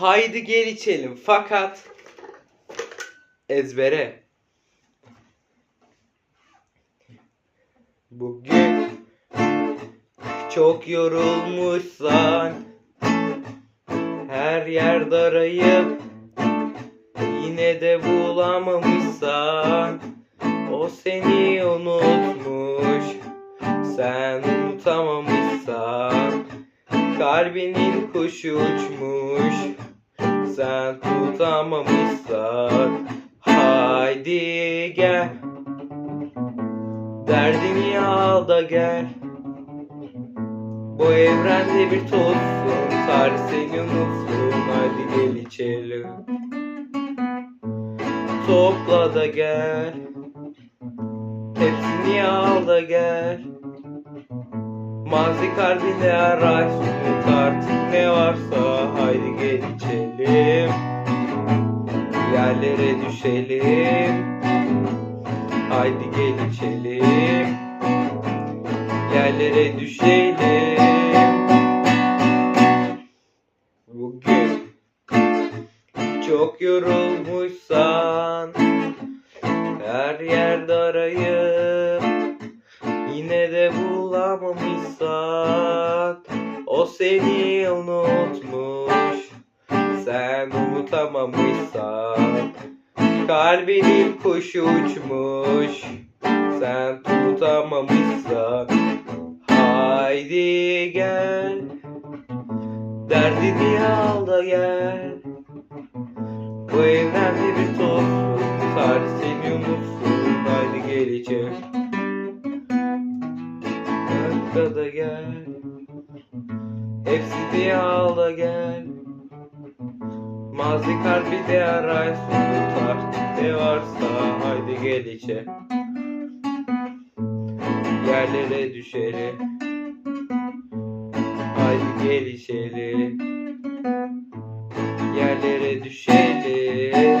Haydi gel içelim fakat ezbere. Bugün çok yorulmuşsan her yerde arayıp yine de bulamamışsan o seni unutmuş sen unutamamışsan kalbinin kuşu uçmuş sen tutamamışsan haydi gel. Derdini al da gel. Bu evrende bir tozsun tarih seni unutsun hadi gel içelim. Topla da gel. Hepsini al da gel. Mazi kalbinde arar unut artık ne varsa haydi gel içelim. Yerlere düşelim. Haydi gel içelim. Yerlere düşelim. Bugün çok yorulmuşsan Her yerde arayıp Yine de bulamamışsan O seni unutmuş. Sen unutamamışsan Kalbinin kuşu uçmuş. Sen tutamamışsan Haydi gel. Derdini al da gel. Bu evrende bir tozsun Tarih seni unutsun. Haydi gel içelim Kanka gel Hepsini al da gel. Mazi kalbi de aray Sonu artık ne varsa Haydi gel içe. Yerlere düşelim Haydi gel içelim Yerlere düşelim